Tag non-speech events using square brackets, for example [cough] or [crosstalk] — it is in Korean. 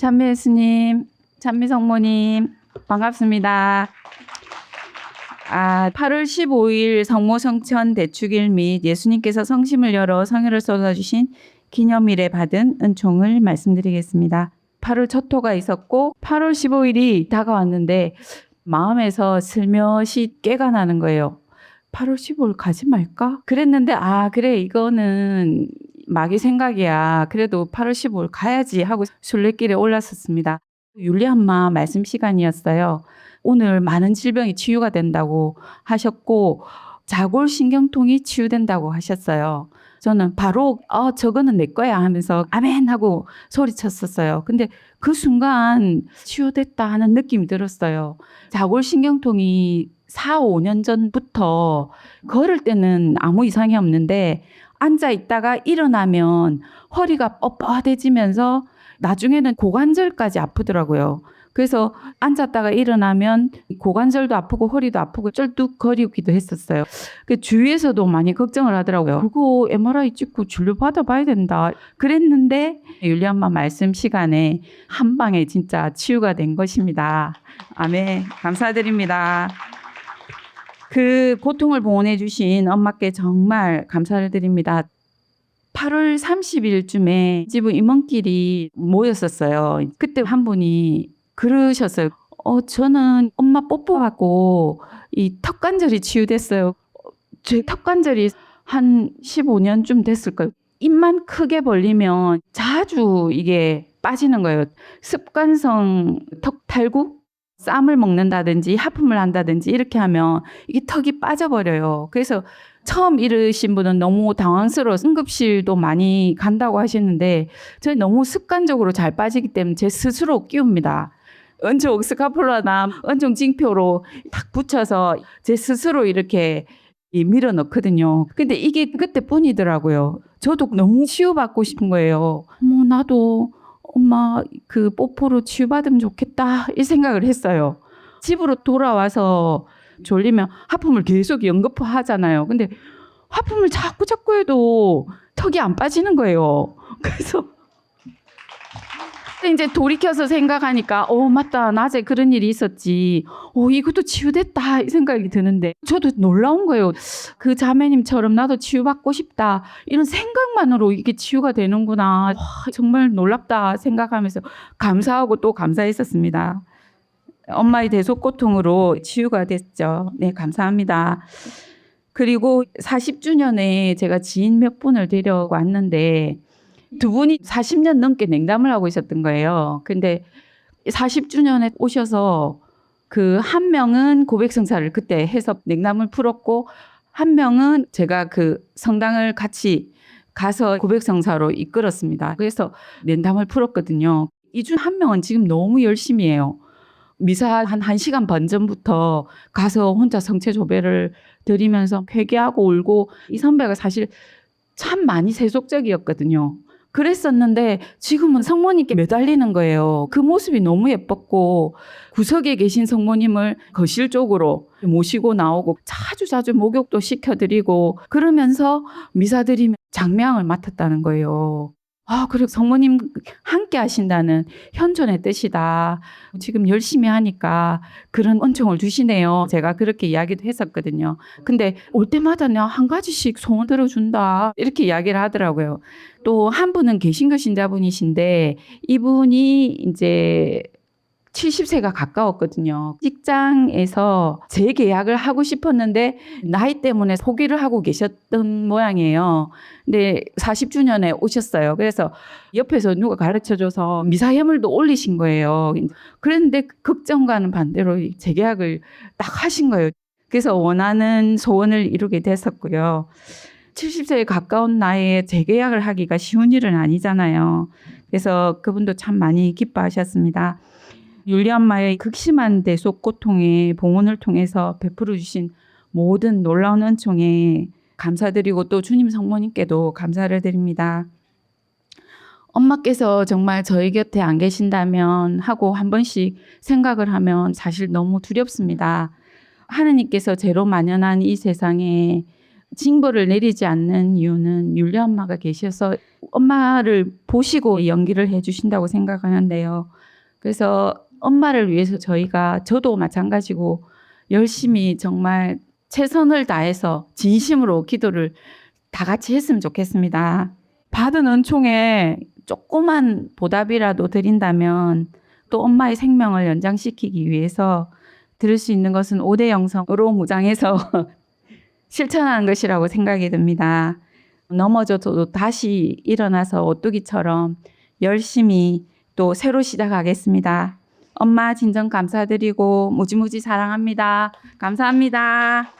찬미 예수님, 찬미 성모님, 반갑습니다. 아, 8월 15일 성모 성천 대축일 및 예수님께서 성심을 열어 성혈을 쏟아주신 기념일에 받은 은총을 말씀드리겠습니다. 8월 첫 토가 있었고 8월 15일이 다가왔는데 마음에서 슬며시 깨가 나는 거예요. 8월 15일 가지 말까? 그랬는데 아 그래 이거는 마귀 생각이야. 그래도 8월 15일 가야지 하고 순례길에 올랐었습니다. 율리안마 말씀 시간이었어요. 오늘 많은 질병이 치유가 된다고 하셨고 자골 신경통이 치유된다고 하셨어요. 저는 바로 어 저거는 내 거야 하면서 아멘 하고 소리쳤었어요. 근데 그 순간 치유됐다 하는 느낌이 들었어요. 자골 신경통이 4, 5년 전부터 걸을 때는 아무 이상이 없는데 앉아 있다가 일어나면 허리가 뻣뻣해지면서 나중에는 고관절까지 아프더라고요. 그래서 앉았다가 일어나면 고관절도 아프고 허리도 아프고 쩔뚝거리기도 했었어요. 그 주위에서도 많이 걱정을 하더라고요. 그거 MRI 찍고 진료 받아봐야 된다. 그랬는데 율리엄마 말씀 시간에 한 방에 진짜 치유가 된 것입니다. 아멘. 감사드립니다. 그 고통을 봉헌해 주신 엄마께 정말 감사를 드립니다. 8월 30일쯤에 집은 임원끼리 모였었어요. 그때 한 분이 그러셨어요. 어, 저는 엄마 뽀뽀하고 이 턱 관절이 치유됐어요. 제 턱 관절이 한 15년쯤 됐을까요? 입만 크게 벌리면 자주 이게 빠지는 거예요. 습관성 턱 탈구? 쌈을 먹는다든지 하품을 한다든지 이렇게 하면 이게 턱이 빠져버려요. 그래서 처음 이르신 분은 너무 당황스러워 응급실도 많이 간다고 하시는데 저는 너무 습관적으로 잘 빠지기 때문에 제 스스로 끼웁니다. 은총 스카폴라나 은총 징표로 탁 붙여서 제 스스로 이렇게 이 밀어 넣거든요. 근데 이게 그때뿐이더라고요. 저도 너무 치유받고 싶은 거예요. 뭐 나도 엄마 그 뽀뽀로 치유받으면 좋겠다 이 생각을 했어요. 집으로 돌아와서 졸리면 하품을 계속 연급하잖아요. 근데 하품을 자꾸 자꾸 해도 턱이 안 빠지는 거예요. 그래서 이제 돌이켜서 생각하니까 어 맞다. 낮에 그런 일이 있었지. 어 이것도 치유됐다. 이 생각이 드는데. 저도 놀라운 거예요. 그 자매님처럼 나도 치유받고 싶다. 이런 생각만으로 이게 치유가 되는구나. 와, 정말 놀랍다 생각하면서 감사하고 또 감사했었습니다. 엄마의 대속 고통으로 치유가 됐죠. 네 감사합니다. 그리고 40주년에 제가 지인 몇 분을 데려왔는데 두 분이 40년 넘게 냉담을 하고 있었던 거예요. 근데 40주년에 오셔서 그 한 명은 고백성사를 그때 해서 냉담을 풀었고 한 명은 제가 그 성당을 같이 가서 고백성사로 이끌었습니다. 그래서 냉담을 풀었거든요. 이 중 한 명은 지금 너무 열심히 해요. 미사 한 1시간 반 전부터 가서 혼자 성체 조배를 드리면서 회개하고 울고 이 선배가 사실 참 많이 세속적이었거든요. 그랬었는데 지금은 성모님께 매달리는 거예요. 그 모습이 너무 예뻤고 구석에 계신 성모님을 거실 쪽으로 모시고 나오고 자주 자주 목욕도 시켜드리고 그러면서 미사 드리면 장명을 맡았다는 거예요. 아, 그리고 성모님 함께 하신다는 현존의 뜻이다. 지금 열심히 하니까 그런 은총을 주시네요. 제가 그렇게 이야기도 했었거든요. 근데 올 때마다 한 가지씩 소원 들어준다. 이렇게 이야기를 하더라고요. 또 한 분은 개신교 신자분이신데 이분이 이제 70세가 가까웠거든요. 직장에서 재계약을 하고 싶었는데 나이 때문에 포기를 하고 계셨던 모양이에요. 근데 40주년에 오셨어요. 그래서 옆에서 누가 가르쳐 줘서 미사예물도 올리신 거예요. 그런데 걱정과는 반대로 재계약을 딱 하신 거예요. 그래서 원하는 소원을 이루게 됐었고요. 70세에 가까운 나이에 재계약을 하기가 쉬운 일은 아니잖아요. 그래서 그분도 참 많이 기뻐하셨습니다. 율리 엄마의 극심한 대속 고통에 봉헌을 통해서 베풀어 주신 모든 놀라운 은총에 감사드리고 또 주님 성모님께도 감사를 드립니다. 엄마께서 정말 저희 곁에 안 계신다면 하고 한 번씩 생각을 하면 사실 너무 두렵습니다. 하느님께서 죄로 만연한 이 세상에 징벌을 내리지 않는 이유는 율리 엄마가 계셔서 엄마를 보시고 연기를 해주신다고 생각하는데요. 그래서 엄마를 위해서 저희가 저도 마찬가지고 열심히 정말 최선을 다해서 진심으로 기도를 다 같이 했으면 좋겠습니다. 받은 은총에 조그만 보답이라도 드린다면 또 엄마의 생명을 연장시키기 위해서 들을 수 있는 것은 5대 영성으로 무장해서 [laughs] 실천하는 것이라고 생각이 듭니다. 넘어져도 다시 일어나서 오뚜기처럼 열심히 또 새로 시작하겠습니다. 엄마 진정 감사드리고 무지무지 사랑합니다. 감사합니다.